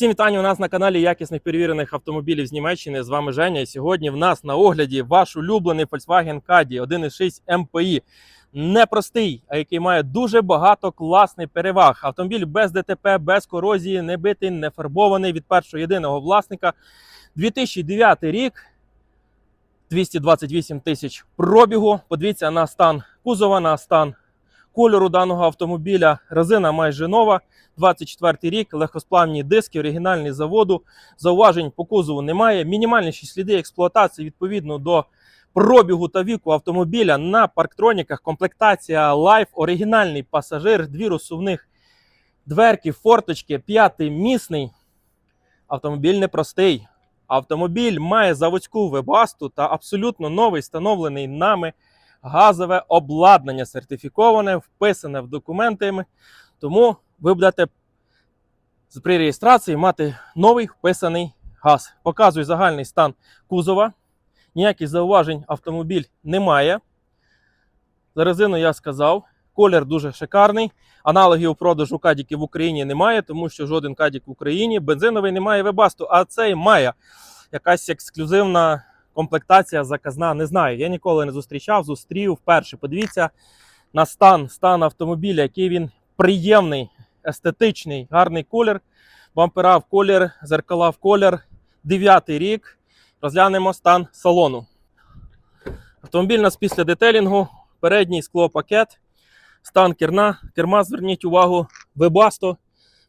Всім вітання у нас на каналі якісних перевірених автомобілів з Німеччини. З вами Женя. І сьогодні в нас на огляді ваш улюблений Volkswagen Caddy 1.6 MPI. Непростий, а який має дуже багато класних переваг. Автомобіль без ДТП, без корозії, не битий, не фарбований від першого єдиного власника. 2009 рік, 228 тисяч пробігу. Подивіться на стан кузова, на стан кольору даного автомобіля. Резина майже нова. 24 рік, легкосплавні диски, оригінальний заводу. Зауважень по кузову немає. Мінімальніші сліди експлуатації відповідно до пробігу та віку автомобіля на парктроніках. Комплектація Life, оригінальний пасажир, дві розсувних дверки, форточки, п'ятий місний. Автомобіль непростий. Автомобіль має заводську вебасту та абсолютно новий встановлений нами газове обладнання, сертифіковане, вписане в документами. Тому ви будете при реєстрації мати новий вписаний газ. Показую загальний стан кузова. Ніяких зауважень автомобіль не має. За резину я сказав. Колір дуже шикарний. Аналогів продажу кадіків в Україні немає, тому що жоден кадік в Україні бензиновий не має вебасту, а цей має якась ексклюзивна комплектація заказна. Не знаю. Я ніколи не зустрічав, зустрів вперше. Подивіться на стан, стан автомобіля, який він приємний, естетичний, гарний колір. Бампера в колір, зеркала в колір. Дев'ятий рік. Розглянемо стан салону. Автомобіль у нас після детелінгу, передній склопакет, стан керна. Керма, зверніть увагу, вебасто.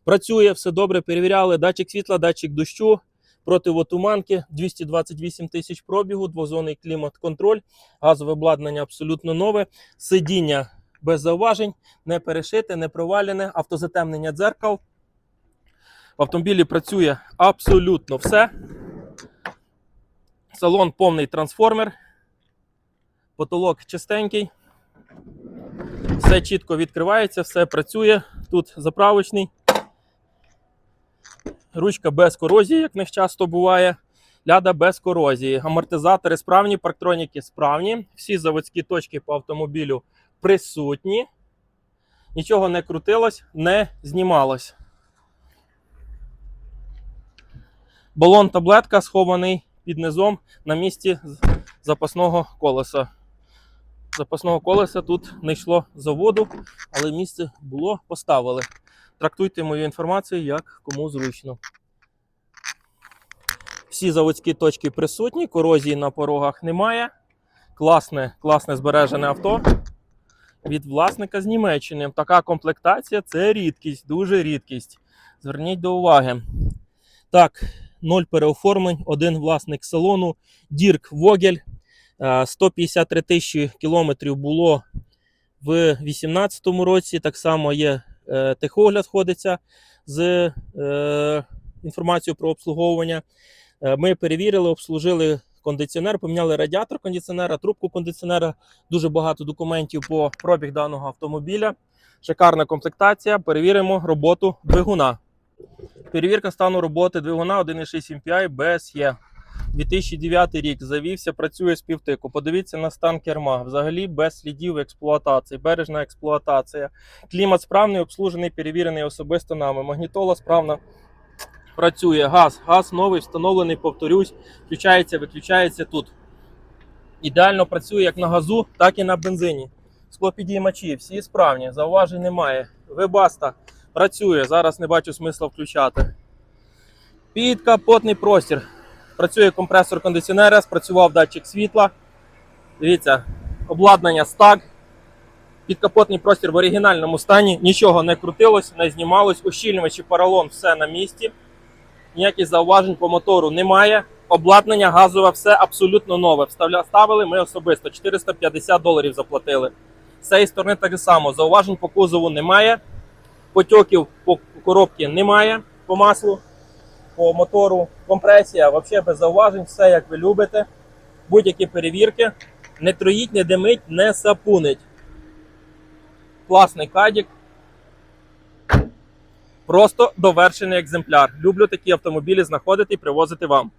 Працює, все добре, перевіряли. Датчик світла, датчик дощу, противотуманки, 228 тисяч пробігу, двозонний клімат-контроль, газове обладнання абсолютно нове, сидіння без зауважень, не перешите, не провалене, автозатемнення дзеркал. В автомобілі працює абсолютно все. Салон повний трансформер. Потолок чистенький. Все чітко відкривається, все працює. Тут заправочний. Ручка без корозії, як них часто буває. Ляда без корозії. Амортизатори справні, парктроніки справні. Всі заводські точки по автомобілю присутні. Нічого не крутилось, не знімалось. Балон таблетка схований під низом на місці запасного колеса. Запасного колеса тут не йшло заводу, але місце було, поставили. Трактуйте мою інформацію як кому зручно. Всі заводські точки присутні, корозії на порогах немає. Класне, класне збережене авто від власника з Німеччини. Така комплектація це рідкість, дуже рідкість. Зверніть до уваги. Так, ноль переоформлень, один власник салону, Дірк Вогель. Е, 153 тисячі кілометрів було в 2018 році. Так само є е, техогляд сходиться з е, інформацією про обслуговування. Е, Ми перевірили, обслужили кондиціонер, поміняли радіатор кондиціонера, трубку кондиціонера. Дуже багато документів по пробіг даного автомобіля. Шикарна комплектація. Перевіримо роботу двигуна. Перевірка стану роботи двигуна 1.6 MPI BSE. 2009 рік завівся, працює з півтику. Подивіться на стан керма. Взагалі без слідів експлуатації, бережна експлуатація. Клімат справний, обслужений, перевірений особисто нами. Магнітола справна працює. Газ. Газ новий, встановлений, повторюсь, включається, виключається тут. Ідеально працює як на газу, так і на бензині. Склопідіймачі, всі справні, зауважень немає. Вебаста працює. Зараз не бачу смисла включати. Підкапотний простір. Працює компресор кондиціонера, спрацював датчик світла. Дивіться, обладнання стаг. Підкапотний простір в оригінальному стані. Нічого не крутилось, не знімалось. Ущільнювачі поролон все на місці. Ніяких зауважень по мотору немає. Обладнання газове все абсолютно нове. Ставили ми особисто 450 доларів заплатили. З цієї сторони так само. Зауважень по кузову немає. Потьоків по коробці немає по маслу по мотору компресія, взагалі без зауважень, все як ви любите. Будь-які перевірки. Не троїть, не димить, не сапунить. Класний кадік. Просто довершений екземпляр. Люблю такі автомобілі знаходити і привозити вам.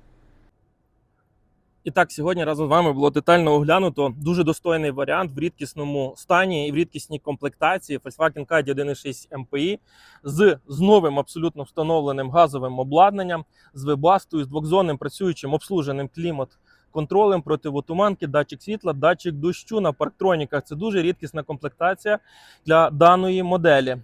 І так, сьогодні разом з вами було детально оглянуто дуже достойний варіант в рідкісному стані і в рідкісній комплектації Volkswagen Caddy 1.6 MPI з, з новим абсолютно встановленим газовим обладнанням, з вебастою, з двохзонним працюючим обслуженим клімат. Контролем противотуманки, датчик світла, датчик дощу на парктроніках. Це дуже рідкісна комплектація для даної моделі.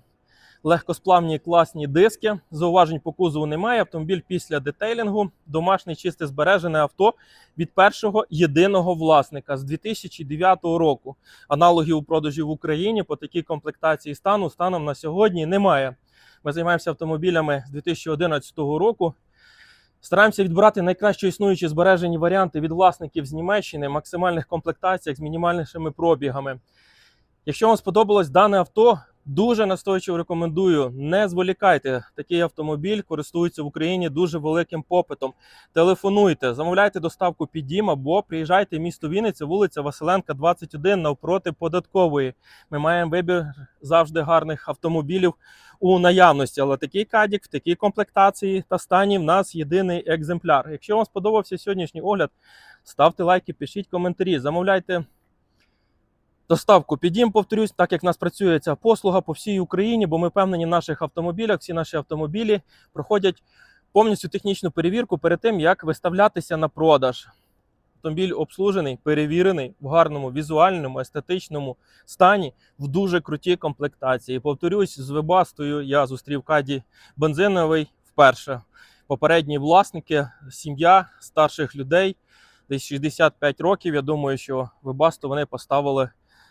Легкосплавні класні диски. Зауважень по кузову немає. Автомобіль після детейлінгу, домашнє чисте збережене авто від першого єдиного власника з 2009 року. Аналогів у продажі в Україні по такій комплектації стану станом на сьогодні немає. Ми займаємося автомобілями з 2011 року. Стараємося відбирати найкраще існуючі збережені варіанти від власників з Німеччини, максимальних комплектаціях з мінімальнішими пробігами. Якщо вам сподобалось дане авто, дуже настойчиво рекомендую. Не зволікайте. Такий автомобіль користується в Україні дуже великим попитом. Телефонуйте, замовляйте доставку під або приїжджайте в місто Вінниця, вулиця Василенка, 21, навпроти податкової. Ми маємо вибір завжди гарних автомобілів у наявності, але такий кадік в такій комплектації та стані в нас єдиний екземпляр. Якщо вам сподобався сьогоднішній огляд, ставте лайки, пишіть коментарі, замовляйте доставку під дім, повторюсь, так як в нас працює ця послуга по всій Україні, бо ми впевнені в наших автомобілях, всі наші автомобілі проходять повністю технічну перевірку перед тим, як виставлятися на продаж. Автомобіль обслужений, перевірений в гарному візуальному, естетичному стані, в дуже крутій комплектації. Повторюсь, з вебастою я зустрів каді бензиновий вперше. Попередні власники, сім'я старших людей, десь 65 років. Я думаю, що вебасту вони поставили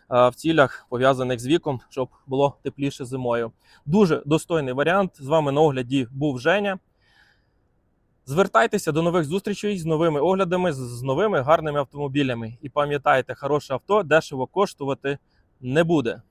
в цілях пов'язаних з віком, щоб було тепліше зимою. Дуже достойний варіант. З вами на огляді був Женя. Звертайтеся до нових зустрічей з новими оглядами, з- з новими гарними автомобілями. І пам'ятайте, хороше авто дешево коштувати не буде.